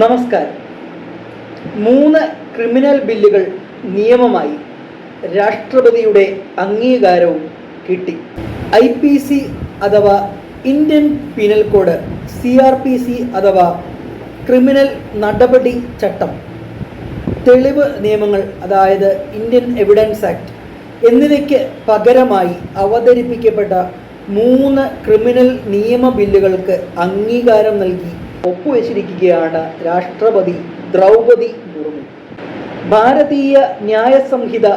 നമസ്കാരം. മൂന്ന് ക്രിമിനൽ ബില്ലുകൾ നിയമമായി രാഷ്ട്രപതിയുടെ അംഗീകാരവും കിട്ടി. ഐ പി സി അഥവാ Indian penal code C R P C അഥവാ ക്രിമിനൽ നടപടി ചട്ടം തെളിവ് നിയമങ്ങൾ അതായത് ഇന്ത്യൻ എവിഡൻസ് ആക്ട് എന്നിവയ്ക്ക് പകരമായി അവതരിപ്പിക്കപ്പെട്ട മൂന്ന് ക്രിമിനൽ നിയമ ബില്ലുകൾക്ക് അംഗീകാരം നൽകി ഒപ്പുവെച്ചിരിക്കുകയാണ് രാഷ്ട്രപതി ദ്രൗപതി മുർമു. ഭാരതീയ ന്യായ സംഹിത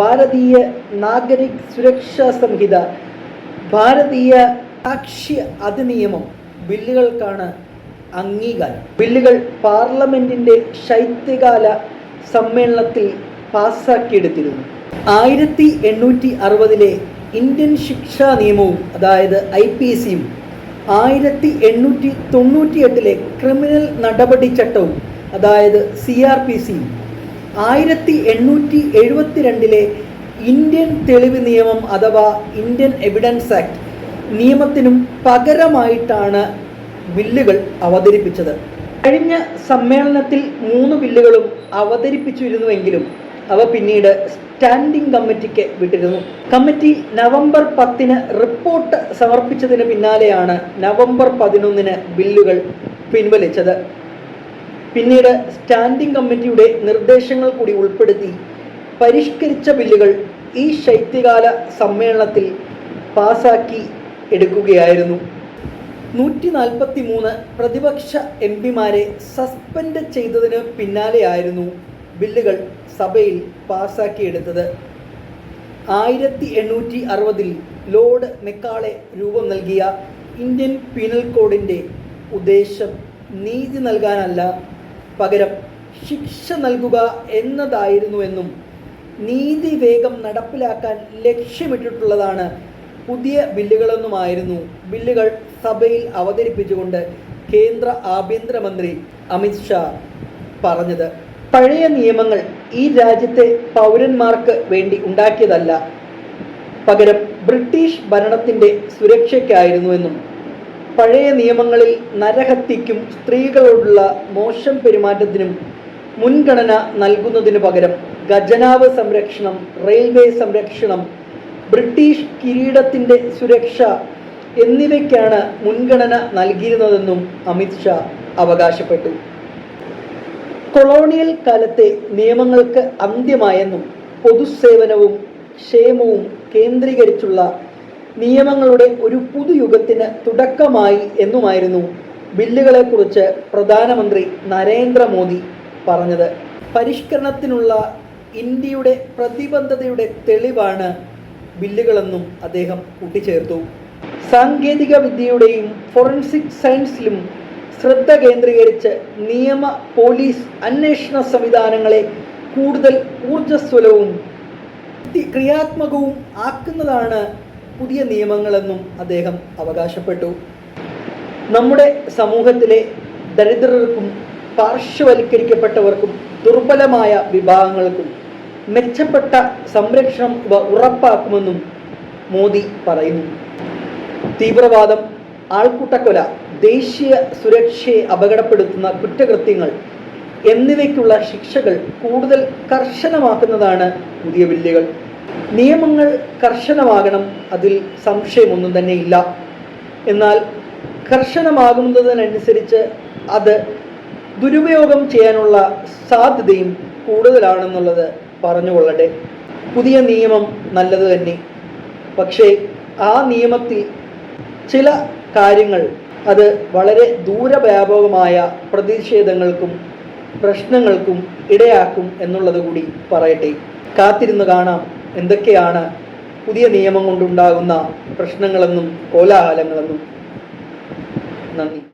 ഭാരതീയ നാഗരിക് സുരക്ഷാ സംഹിത ഭാരതീയ സാക്ഷ്യ അധിനിയമം ബില്ലുകൾക്കാണ് അംഗീകാരം. ബില്ലുകൾ പാർലമെന്റിന്റെ ശൈത്യകാല സമ്മേളനത്തിൽ പാസ്സാക്കിയെടുത്തിരുന്നു ആയിരത്തി എണ്ണൂറ്റി അറുപതിലെ ഇന്ത്യൻ ശിക്ഷാ നിയമവും അതായത് ഐ പി സിയും ആയിരത്തി എണ്ണൂറ്റി തൊണ്ണൂറ്റി എട്ടിലെ ക്രിമിനൽ നടപടി ചട്ടവും അതായത് സി ആർ പി സിയും ആയിരത്തി എണ്ണൂറ്റി എഴുപത്തിരണ്ടിലെ ഇന്ത്യൻ തെളിവ് നിയമം അഥവാ ഇന്ത്യൻ എവിഡൻസ് ആക്ട് നിയമത്തിനും പകരമായിട്ടാണ് ബില്ലുകൾ അവതരിപ്പിച്ചത്. കഴിഞ്ഞ സമ്മേളനത്തിൽ മൂന്ന് ബില്ലുകളും അവതരിപ്പിച്ചിരുന്നുവെങ്കിലും അവ പിന്നീട് സ്റ്റാൻഡിംഗ് കമ്മിറ്റിക്ക് വിട്ടിരുന്നു. കമ്മിറ്റി നവംബർ പത്തിന് റിപ്പോർട്ട് സമർപ്പിച്ചതിന് പിന്നാലെയാണ് നവംബർ പതിനൊന്നിന് ബില്ലുകൾ പിൻവലിച്ചത്. പിന്നീട് സ്റ്റാൻഡിംഗ് കമ്മിറ്റിയുടെ നിർദ്ദേശങ്ങൾ കൂടി ഉൾപ്പെടുത്തി പരിഷ്കരിച്ച ബില്ലുകൾ ഈ ശൈത്യകാല സമ്മേളനത്തിൽ പാസാക്കി എടുക്കുകയായിരുന്നു. നൂറ്റി നാൽപ്പത്തി മൂന്ന് പ്രതിപക്ഷ എം പിമാരെ സസ്പെൻഡ് ചെയ്തതിന് പിന്നാലെയായിരുന്നു ബില്ലുകൾ സഭയിൽ പാസാക്കിയെടുത്തത്. ആയിരത്തി എണ്ണൂറ്റി അറുപതിൽ ലോർഡ് മെക്കാളെ രൂപം നൽകിയ ഇന്ത്യൻ പീനൽ കോഡിന്റെ ഉദ്ദേശം നീതി നൽകാനല്ല പകരം ശിക്ഷ നൽകുക എന്നതായിരുന്നുവെന്നും നീതി വേഗം നടപ്പിലാക്കാൻ ലക്ഷ്യമിട്ടിട്ടുള്ളതാണ് പുതിയ ബില്ലുകളെന്നുമായിരുന്നു ബില്ലുകൾ സഭയിൽ അവതരിപ്പിച്ചുകൊണ്ട് കേന്ദ്ര ആഭ്യന്തരമന്ത്രി അമിത്ഷാ പറഞ്ഞത്. പഴയ നിയമങ്ങൾ ഈ രാജ്യത്തെ പൗരന്മാർക്ക് വേണ്ടി ഉണ്ടാക്കിയതല്ല. പകരം ബ്രിട്ടീഷ് ഭരണത്തിന്റെ സുരക്ഷയ്ക്കായിരുന്നുവെന്നും പഴയ നിയമങ്ങളിൽ നരഹത്യയ്ക്കും സ്ത്രീകളോടുള്ള മോശം പെരുമാറ്റത്തിനും മുൻഗണന നൽകുന്നതിന് പകരം ഖജനാവ് സംരക്ഷണം റെയിൽവേ സംരക്ഷണം ബ്രിട്ടീഷ് കിരീടത്തിന്റെ സുരക്ഷ എന്നിവയ്ക്കാണ് മുൻഗണന നൽകിയിരുന്നതെന്നും അമിത് ഷാ അവകാശപ്പെട്ടു. കൊളോണിയൽ കാലത്തെ നിയമങ്ങൾക്ക് അന്ത്യമായെന്നും പൊതുസേവനവും ക്ഷേമവും കേന്ദ്രീകരിച്ചുള്ള നിയമങ്ങളുടെ ഒരു പുതുയുഗത്തിന് തുടക്കമായി എന്നുമായിരുന്നു ബില്ലുകളെക്കുറിച്ച് പ്രധാനമന്ത്രി നരേന്ദ്രമോദി പറഞ്ഞത്. പരിഷ്കരണത്തിനുള്ള ഇന്ത്യയുടെ പ്രതിബദ്ധതയുടെ തെളിവാണ് ബില്ലുകളെന്നും അദ്ദേഹം കൂട്ടിച്ചേർത്തു. സാങ്കേതിക വിദ്യയുടെയും ഫോറൻസിക് സയൻസിലും ശ്രദ്ധ കേന്ദ്രീകരിച്ച് നിയമ പോലീസ് അന്വേഷണ സംവിധാനങ്ങളെ കൂടുതൽ ഊർജസ്വലവും ക്രിയാത്മകവും ആക്കുന്നതാണ് പുതിയ നിയമങ്ങളെന്നും അദ്ദേഹം അവകാശപ്പെട്ടു. നമ്മുടെ സമൂഹത്തിലെ ദരിദ്രർക്കും പാർശ്വവൽക്കരിക്കപ്പെട്ടവർക്കും ദുർബലമായ വിഭാഗങ്ങൾക്കും മെച്ചപ്പെട്ട സംരക്ഷണം ഇവ ഉറപ്പാക്കുമെന്നും മോദി പറയുന്നു. തീവ്രവാദം ആൾക്കൂട്ടക്കൊല ദേശീയ സുരക്ഷയെ അപകടപ്പെടുത്തുന്ന കുറ്റകൃത്യങ്ങൾ എന്നിവയ്ക്കുള്ള ശിക്ഷകൾ കൂടുതൽ കർശനമാക്കുന്നതാണ് പുതിയ ബില്ലുകൾ. നിയമങ്ങൾ കർശനമാകണം അതിൽ സംശയമൊന്നും തന്നെ ഇല്ല. എന്നാൽ കർശനമാകുന്നതിനനുസരിച്ച് അത് ദുരുപയോഗം ചെയ്യാനുള്ള സാധ്യതയും കൂടുതലാണെന്നുള്ളത് പറഞ്ഞുകൊള്ളട്ടെ. പുതിയ നിയമം നല്ലത് തന്നെ. പക്ഷേ ആ നിയമത്തിൽ ചില കാര്യങ്ങൾ അത് വളരെ ദൂരവ്യാപകമായ പ്രതിഷേധങ്ങൾക്കും പ്രശ്നങ്ങൾക്കും ഇടയാക്കും എന്നുള്ളത് കൂടി പറയട്ടെ. കാത്തിരുന്ന് കാണാം എന്തൊക്കെയാണ് പുതിയ നിയമം കൊണ്ടുണ്ടാകുന്ന പ്രശ്നങ്ങളെന്നും കോലാഹലങ്ങളെന്നും. നന്ദി.